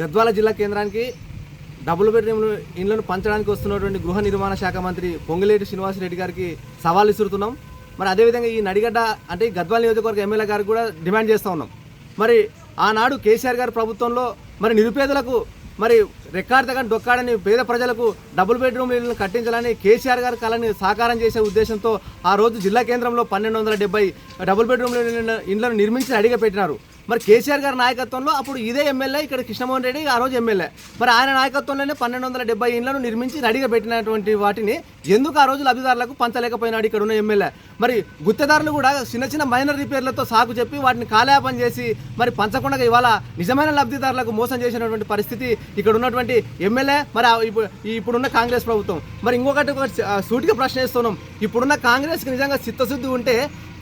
గద్వాల జిల్లా కేంద్రానికి double bedroom ఇండ్లను పంచడానికి వస్తున్నటువంటి గృహ నిర్మాణ శాఖ మంత్రి పొంగిలేటి శ్రీనివాసరెడ్డి గారికి సవాల్ ఇస్తున్నాం మరి అదేవిధంగా ఈ నడిగడ్డ అంటే గద్వాల నియోజకవర్గ ఎమ్మెల్యే గారికి కూడా డిమాండ్ చేస్తూ ఉన్నాం. మరి ఆనాడు కేసీఆర్ గారి ప్రభుత్వంలో మరి నిరుపేదలకు మరి రెక్కాడతగా డొక్కాడని పేద ప్రజలకు డబుల్ బెడ్రూమ్ ఇళ్ళను కట్టించాలని కేసీఆర్ గారి కళని సాకారం చేసే ఉద్దేశంతో ఆ రోజు జిల్లా కేంద్రంలో పన్నెండు వందల డెబ్బై డబుల్ బెడ్రూమ్ ఇండ్లను నిర్మించి అడిగపెట్టినారు మరి కేసీఆర్ గారి నాయకత్వంలో అప్పుడు ఇదే ఎమ్మెల్యే ఇక్కడ కృష్ణమోహన్ రెడ్డి ఆ రోజు ఎమ్మెల్యే. మరి ఆయన నాయకత్వంలోనే పన్నెండు వందల డెబ్బై ఇండ్లను నిర్మించి రెడీగా పెట్టినటువంటి వాటిని ఎందుకు ఆ రోజు లబ్ధిదారులకు పంచలేకపోయినాడు ఇక్కడ ఉన్న ఎమ్మెల్యే? మరి గుత్తేదారులు కూడా చిన్న చిన్న మైనర్ రిపేర్లతో సాగు చెప్పి వాటిని కాలేపం చేసి మరి పంచకుండా ఇవాళ నిజమైన లబ్ధిదారులకు మోసం చేసినటువంటి పరిస్థితి ఇక్కడ ఉన్నటువంటి ఎమ్మెల్యే మరి ఇప్పుడు ఇప్పుడున్న కాంగ్రెస్ ప్రభుత్వం. మరి ఇంకొకటి సూటిగా ప్రశ్న ఇస్తున్నాం ఇప్పుడున్న కాంగ్రెస్కి నిజంగా చిత్తశుద్ధి ఉంటే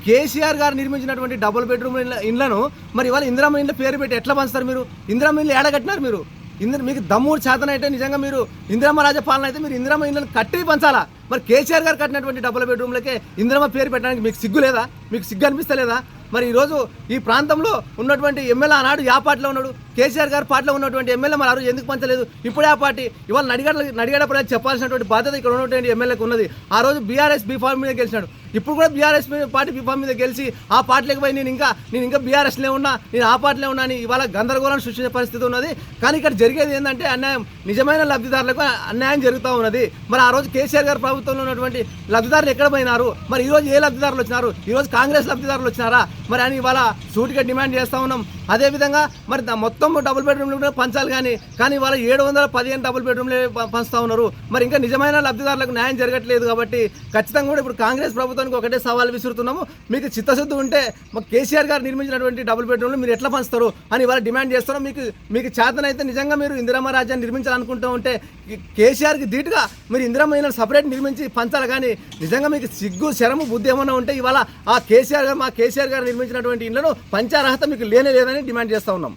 కేసీఆర్ గారు నిర్మించినటువంటి డబుల్ బెడ్రూమ్ ఇళ్ళ- ఇండ్లను మరి ఇవాళ ఇందిరామ ఇండ్ల పేరు పెట్టి ఎట్లా పంచుతారు మీరు? ఇందిరమ్మ ఇల్లు ఏడగట్టినారు మీరు. ఇంద్ర మీకు దమ్ముడు చేతన అయితే నిజంగా మీరు ఇందిరామ రాజ పాలన అయితే మీరు ఇందిరామ ఇళ్ళని కట్టి పంచాలా? మరి కేసీఆర్ గారు కట్టినటువంటి డబుల్ బెడ్రూమ్లకే ఇందిరామ పేరు పెట్టడానికి మీకు సిగ్గు లేదా? మీకు సిగ్గు అనిపిస్తలేదా? మరి ఈరోజు ఈ ప్రాంతంలో ఉన్నటువంటి ఎమ్మెల్యే ఆనాడు యా పార్టీలో ఉన్నాడు. కేసీఆర్ గారి పార్టీలో ఉన్నటువంటి ఎమ్మెల్యే మరి ఆ రోజు ఎందుకు పంచలేదు? ఇప్పుడే ఆ పార్టీ. ఇవాళ నడిగడ నడిగడ ప్రజలు చెప్పాల్సినటువంటి బాధ్యత ఇక్కడ ఉన్నటువంటి ఎమ్మెల్యేకి ఉన్నది. ఆ రోజు బీఆర్ఎస్ బీఫామ్ మీద గెలిచినాడు. ఇప్పుడు కూడా బీఆర్ఎస్ పార్టీ బీఫామ్ మీద గెలిచి ఆ పార్టీలకు పోయి నేను ఇంకా నేను ఇంకా బీఆర్ఎస్లో ఉన్నా నేను ఆ పార్టీలో ఉన్నా అని ఇవాళ గందరగోళం సృష్టించే పరిస్థితి ఉన్నది. కానీ ఇక్కడ జరిగేది ఏంటంటే అన్యాయం నిజమైన లబ్ధిదారులకు అన్యాయం జరుగుతూ ఉన్నది. మరి ఆ రోజు కేసీఆర్ గారి ప్రభుత్వంలో ఉన్నటువంటి లబ్ధిదారులు ఎక్కడ పోయినారు? మరి ఈరోజు ఏ లబ్ధిదారులు వచ్చినారు? ఈరోజు కాంగ్రెస్ లబ్ధిదారులు వచ్చినారా? మరి అని ఇవాళ సూటిగా డిమాండ్ చేస్తూ ఉన్నాం. అదేవిధంగా మరి దా- మొత్తం డబుల్ బెడ్రూమ్లు కూడా పంచాలి కానీ కానీ వాళ్ళ ఏడు వందల పదిహేను డబుల్ బెడ్రూమ్లే ప- పంచుతా ఉన్నారు. మరి ఇంకా నిజమైన లబ్ధిదారులకు న్యాయం జరగట్లేదు కాబట్టి ఖచ్చితంగా కూడా ఇప్పుడు కాంగ్రెస్ ప్రభుత్వానికి ఒకటే సవాల్ విసురుతున్నాము. మీకు చిత్తశుద్ధి ఉంటే మా కేసీఆర్ గారు నిర్మించినటువంటి డబుల్ బెడ్రూమ్లు మీరు ఎట్లా పంచుతారు అని ఇవాళ డిమాండ్ చేస్తున్నాం. మీకు మీకు చేతనైతే నిజంగా మీరు ఇందిరమ్మ రాజ్యాన్ని నిర్మించాలనుకుంటూ ఉంటే కేసీఆర్కి ధీటుగా మీరు ఇందిరమ్మ సపరేట్ నిర్మించి పంచాలి కానీ నిజంగా మీకు సిగ్గు శరము బుద్ధి ఏమన్నా ఉంటే ఇవాళ ఆ కేసీఆర్ గారు మా కేసీఆర్ గారు నిర్మించినటువంటి ఇళ్ళను పంచార్హత మీకు లేనే లేదని డిమాండ్ చేస్తూ ఉన్నాం.